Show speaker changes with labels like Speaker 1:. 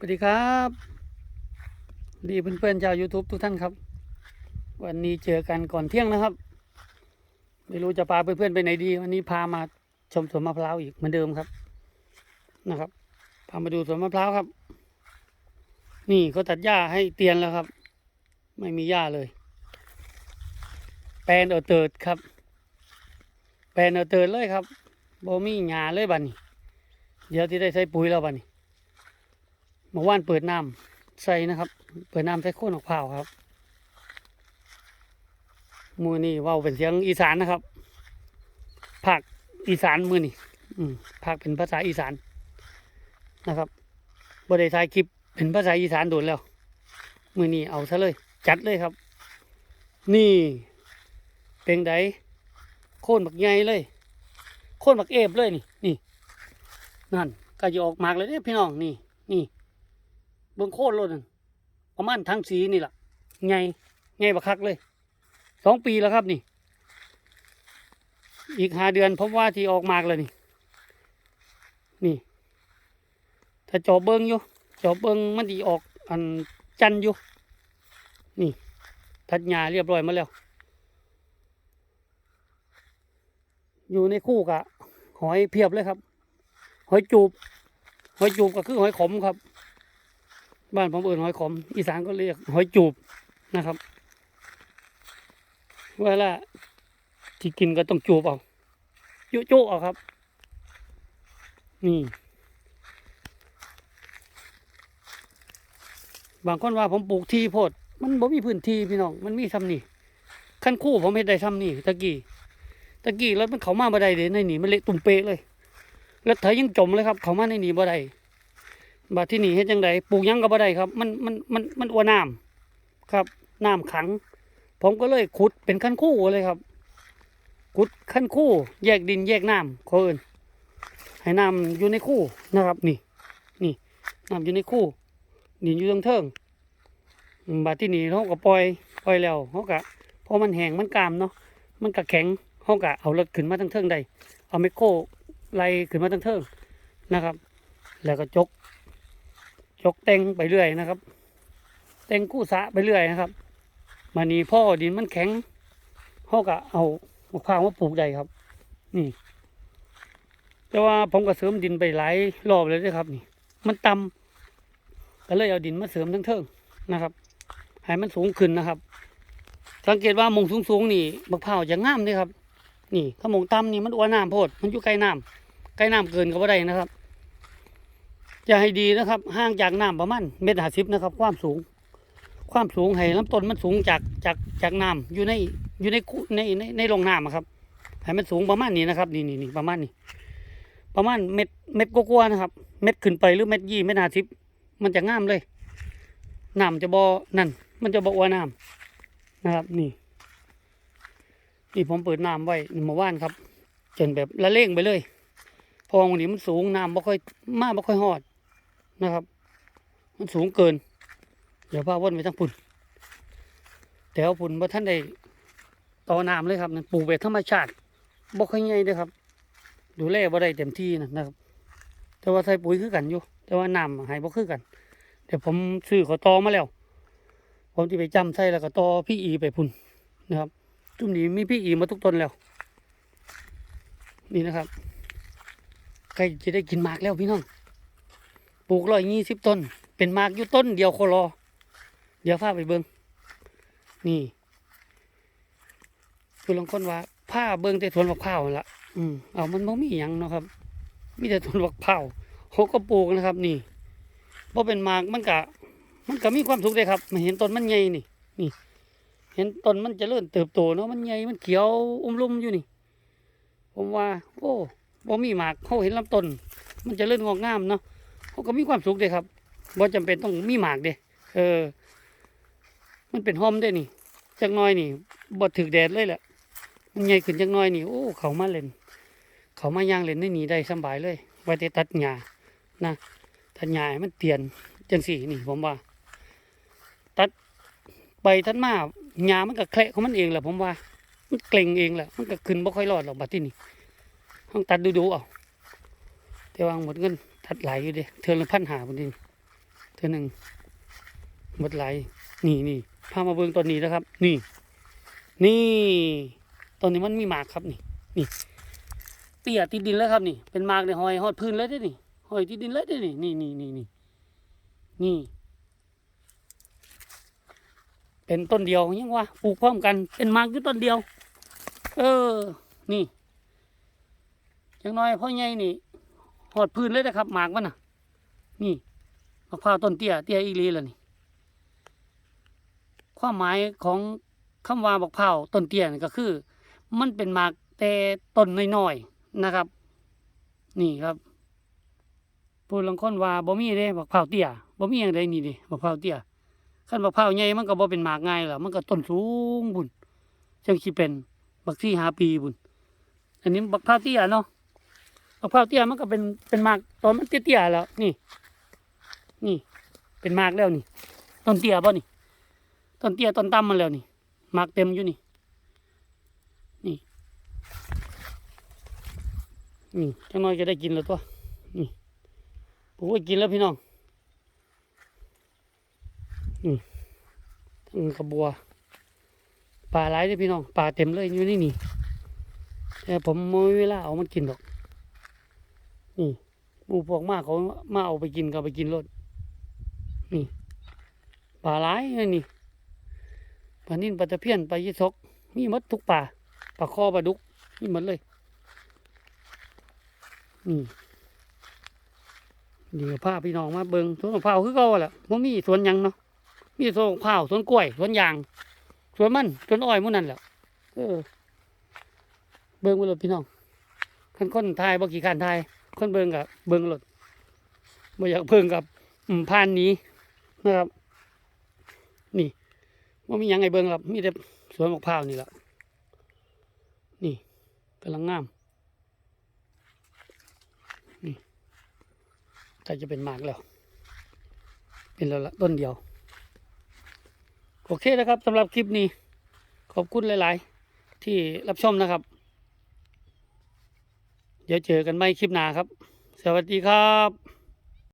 Speaker 1: สวัสดีครับ ดีเพื่อนๆชาว YouTube ทุกท่านครับ วันนี้เจอกันก่อนเที่ยงนะครับ ไม่รู้จะพาเพื่อนๆไปไหนดี วันนี้พามาชมสวนมะพร้าวอีกเหมือนเดิมครับนะครับพามาดูสวนมะพร้าวครับ นี่เขาตัดหญ้าให้เตียนแล้วครับ ไม่มีหญ้าเลย แปลนเออเติดครับ แปลนเออเติดเลยครับบ่มีหญ้าเลยบัดนี้ เดี๋ยวที่ได้ใส่ปุ๋ยแล้วบัดนี้ เมื่อวานเปิดน้ำใส่นะครับ เปิดน้ำใส่โคนมะพร้าครับมือนี่ว่าเป็นเสียงอีสานนะครับภาคอีสานมือนี่อืมภาคเป็นภาษาอีสานนะครับบริษัทคลิปเป็นภาษาอีสานโดนแล้ว มือนี่เอาซะเลย จัดเลยครับ นี่เป็นไดโค่นบักใหญ่เลย โค่นบักเอฟเลยนี่นี่นั่นก็จะออกมากเลยเนี่ยพี่น้องนี่นี่ เบื้องโคตรรถนั่นประมาณทั้งสีนี่แหละไงไงบักคักเลยสองปีแล้วครับนี่ อีกห้าเดือนผมว่าที่ออกมากเลยนี่ นี่ ถ้าจอบเบิ้งอยู่จอบเบิ้งมันดีออกอันจันอยู่ นี่ ทัดหญ้าเรียบร้อยมาแล้ว อยู่ในคู่กะ หอยเพียบเลยครับ หอยจูบ หอยจูบก็คือหอยขมครับ บ้านผมเอื่นหอยขม อีสานก็เรียกหอยจูบนะครับเวลาที่กินก็ต้องจูบเอายุโจะเอาครับ นี่ บางคนว่าผมปลูกที่โพด มันบ่มีพื้นที่พี่น้อง มันมีซ้ำนี่ขั้นคู่ผมเห็นได้ซ้ำนี่ตะกี้ตะกี้แล้วมันเขามาบ่ได้เลยในนี่มันเละตุ่มเปะเลยแล้วเธอยังจมเลยครับ เขามาในนี่บ่ได้ บาดที่นี่เฮ็ดจังไดปลูกยังก็บ่ได้ครับ มันมันมันมันอ้วนน้ำครับน้ำขัง ผมก็เลยขุดเป็นขั้นคู่เลยครับ ขุดขั้นคู่ แยกดินแยกน้ำเขาเอินให้น้ำอยู่ในคู่นะครับ นี่ นี่น้ำอยู่ในคู่ดินอยู่ตรงเทิงบาดที่นี่เขาก็ปล่อยปล่อยแล้วเขาก็พอมันแห้งมันกามเนาะมันก็แข็งเขาก็เอารถขึ้นมาทั้งเทิงได้เอาไมโครไล่ขึ้นมาทั้งเทิงนะครับ แล้วก็จก จกเต็งไปเรื่อยนะครับ เต็งกู้สะไปเรื่อยนะครับมานี่พ่อดินมันแข็งเขาก็เอามะพร้าวมาปลูกได้ครับ นี่ แต่ว่าผมก็เสริมดินไปหลายรอบเลยนะครับ นี่ มันต่ำก็เลยเอาดินมาเสริมทั้งเทิงนะครับให้มันสูงขึ้นนะครับ สังเกตว่ามงสูงๆนี่มะพร้าวจะงามเลยครับ นี่ถ้ามงต่ำนี่มันอ้วนน้ำโพด มันอยู่ใกล้น้ำใกล้น้ำเกินก็บ่ได้นะครับ จะให้ดีนะครับห่างจากน้ำประมาณเมตรห้าสิบนะครับ ความสูง ความสูงให้ลำต้นมันสูงจากจากจากน้ำอยู่ในอยู่ในในในในโรงน้ำอะครับให้มันสูงประมาณนี้นะครับ นี่นี่นี่ประมาณนี้ ประมาณเม็ดเม็ดกว่าๆนะครับ เม็ดขึ้นไปหรือเม็ดยี่เม็ดห้าสิบมันจะงามเลยน้ำจะบอนั่น มันจะบอว่าน้ำนะครับ นี่นี่ผมเปิดน้ำไว้เมื่อวานครับจนแบบละเล่งไปเลย พอวันนี้มันสูงน้ำบ่ค่อย มากบ่ค่อยหอด นะครับ มันสูงเกิน เดี๋ยวพาว่นไปทั้งพุ่นแถวพุ่นว่าท่านได้ต่อน้ำเลยครับนั่นปลูกแบบธรรมชาติบ่ค่อยใหญ่เด้อครับ ดูแลบ่ได้เต็มที่นะนะครับ แต่ว่าใส่ปุ๋ยคือกันอยู่ แต่ว่าน้ำหายบ่คือกัน เดี๋ยวผมซื้อขอตอมาแล้ว ผมที่ไปจำใส่แล้วก็ตอพี่อีไปพุ่นนะครับจุ่มนี้มีพี่อีมาทุกต้นแล้ว นี่นะครับใครจะได้กินมากแล้วพี่น้อง ปลูกร้อยยี่สิบต้น เป็นมากอยู่ต้นเดียวโคลอ เดี๋ยวพาไปเบิงนี่คือลางคนว่าผ้าเบิงแต่สวนบักพร้าละอืมเอามันบ่มีหยังเนาะครับ มีแต่สวนบักพร้าวเขาก็ปลูกนะครับ นี่พอเป็นมากมันกะ มันก็มีความสุขเลยครับมาเห็นต้นมันใหญ่นี่ นี่ เห็นต้นมันจะเริ่มเติบโตเนาะมันใหญ่มันเขียวอุ้มลุ่มอยู่นี่ ผมว่า โอ้บ่มีหมากเขาเห็นลำต้นมันจะเริ่มงอกงามเนาะ เขาก็มีความสุขเด้ครับบ่จำเป็นต้องมีหมากเด้เออ มันเป็นหอมได้นี่จักน้อยนี่บ่ถึกแดดเลยแหละมันใหญ่ขึ้นจักน้อยนี่โอ้เขามาเล่น เขามาย่างเล่นได้นี่ได้สบายเลยไว้แต่ตัดหญ้านะตัดหญ้ามันเตียนจังสี่นี่ผมว่า ตัดไปตัดมาหญ้ามันก็แคละของมันเองแหละผมว่า มันเกร็งเองแหละมันก็ขึ้นบ่ค่อยรอดหรอกบัดที่นี่ต้องตัดดูๆเอาแต่วางหมดเงิน ทัดหลายอยู่เดิเทือนละพันหาบนดินเท่านึงหมดไหลายนี่นี่พามาเบิ่งต้นนี้นะครับ นี่ นี่ต้นนี้มันมีหมากครับนี่ นี่เตี้ยติดดินแล้วครับนี่ เป็นหมากในหอยหอดพื้นเลยได้อนี่หอยติดดินเลยได้อนี่นี่นี่นี่นี่นี่ เป็นต้นเดียวยังวะปลูกพร้อมกันเป็นหมากอยู่ต้นเดียว เออ นี่อย่างน้อยพ่อใหญ่นี่ หอดพื้นเลยนะครับหมากมันน่ะ นี่มะพร้าวต้นเตี้ยเตี้ยอีหลีแล้วนี่ความหมายของคำว่าบักพร้าวต้นเตี้ยนก็คือ มันเป็นหมากแต่ต้นน้อยๆนะครับ นี่ครับผู้ลังค้นว่าบ่มีเด้บักพร้าวเตี้ยบ่มีอย่างใดนี่เดิบักพร้าวเตี้ยคันบักพร้าวใหญ่มันก็บ่เป็นหมากง่ายหรอกมันก็ต้นสูงบุญจังสิเป็นบักสี่หาปีบุญอันนี้บักพร้าวเตี้ยเนาะ บักพร้าวเตี้ยมันก็เป็นเป็นมากตอนมันเตี้ยๆแล้ว นี่ นี่ เป็นมากแล้วนี่ต้นเตี้ยป่ะนี่ต้นเตี้ยต้นต่ำมันแล้วนี่มากเต็มอยู่นี่ นี่นี่จังน้อยจะได้กินแล้วตัวนี่ผมก็กินแล้วพี่น้องนี่ทั้งกระบัวปลาไหลเลยพี่น้องปลาเต็มเลยอยู่นี่นี่แต่ผมไม่เวลาเอามากินหรอก นี่หมูพวกมากเขามาเอาไปกินก็เอาไปกินรถนี่ปลาหลายนี่ปลานิ่นปลาตะเพียนปลายี่สกมีมดทุกปลาปลาคอปลาดุกมีมดเลยนี่เดี๋ยวพาพี่น้องมาเบิงสวนมะพร้าคือเก่าแหละมันมีสวนยังเนาะมีสวนมะพร้าสวนกล้วยสวนยางสวนมันสวนอ้อยมู่นั่นแหละเออเบิงไปเลยพี่น้องคนคนทายบ่กี่การทาย คนเบิงกับเบิงรถบ่อยากเบิงกับอืมพานนี้นะครับ นี่ว่ามีหยังไงเบิงครับมีแต่สวนมะพร้าวนี่แหละนี่กำลังงามแต่จะเป็นหมากแล้ว เป็นแล้วละต้นเดียว โอเคนะครับสำหรับคลิปนี้ ขอบคุณหลาย ๆ ที่รับชมนะครับ เดี๋ยวเจอกันใหม่คลิปหน้าครับ สวัสดีครับ